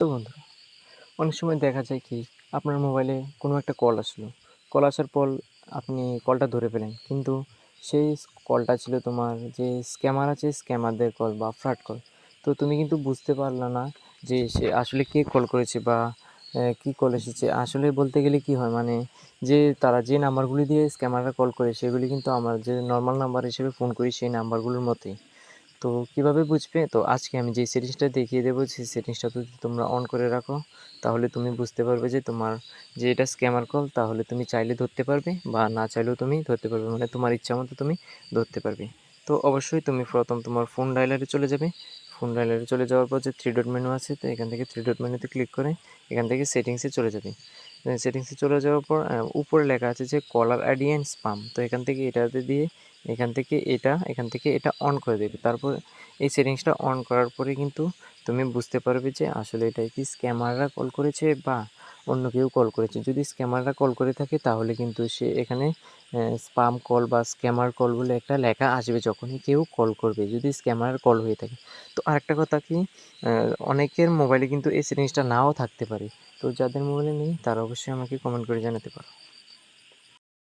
তো বন্ধুরা অনেক সময় দেখা যায় কি, আপনার মোবাইলে কোনো একটা কল আসলো। কল আসার পর আপনি কলটা ধরে ফেলেন। কিন্তু সেই কলটা ছিল তোমার যে স্ক্যামার আছে স্ক্যামারদের কল বা ফ্রড কল তো তুমি কিন্তু বুঝতে পারলে না যে সে আসলে কে কল করেছে বা কি কল এসেছে। আসলে বলতে গেলে কি হয় মানে যে তারা যে নাম্বারগুলি দিয়ে স্ক্যামাররা কল করে, সেগুলি কিন্তু আমার যে নর্মাল নাম্বার হিসেবে ফোন করি, সেই নাম্বারগুলোর মতোই। তো কীভাবে বুঝবে? তো আজকে আমি যে সেটিংসটা দেখিয়ে দেবো সেই সেটিংসটা যদি তোমরা অন করে রাখো। তাহলে তুমি বুঝতে পারবে যে তোমার যে এটা স্ক্যামার কল তাহলে তুমি চাইলে ধরতে পারবে বা না চাইলেও তুমি ধরতে পারবে মানে তোমার ইচ্ছা মতো তুমি ধরতে পারবে। তো অবশ্যই তুমি প্রথম তোমার ফোন ডায়লারে চলে যাবে। ফোন ডায়লারে চলে যাওয়ার পর যে থ্রি ডট মেনু আছে, তো এখান থেকে থ্রি ডট মেনুতে ক্লিক করে এখান থেকে সেটিংসে চলে যাবে। সেটিংসে চলে যাওয়ার পর উপরে লেখা আছে যে কলার অ্যাডিয়েন্স পাম্প তো এখান থেকে এটাতে দিয়ে এখান থেকে এটা, এখান থেকে এটা অন করে দেবে। তারপর এই সেটিংসটা অন করার পরে কিন্তু তুমি বুঝতে পারবে যে আসলে এটা কি স্ক্যামাররা কল করেছে বা অন্য কেউ কল করেছে। যদি স্ক্যামাররা কল করে থাকে, তাহলে কিন্তু সে এখানে স্পাম কল বা স্ক্যামার কল বলে একটা লেখা আসবে যখনই কেউ কল করবে, যদি স্ক্যামার কল হয়ে থাকে। তো আরেকটা কথা কি অনেকের মোবাইলে কিন্তু এই সেটিংসটা নাও থাকতে পারে। তো যাদের মোবাইলে নেই, তারা অবশ্যই আমাকে কমেন্ট করে জানাতে পারো।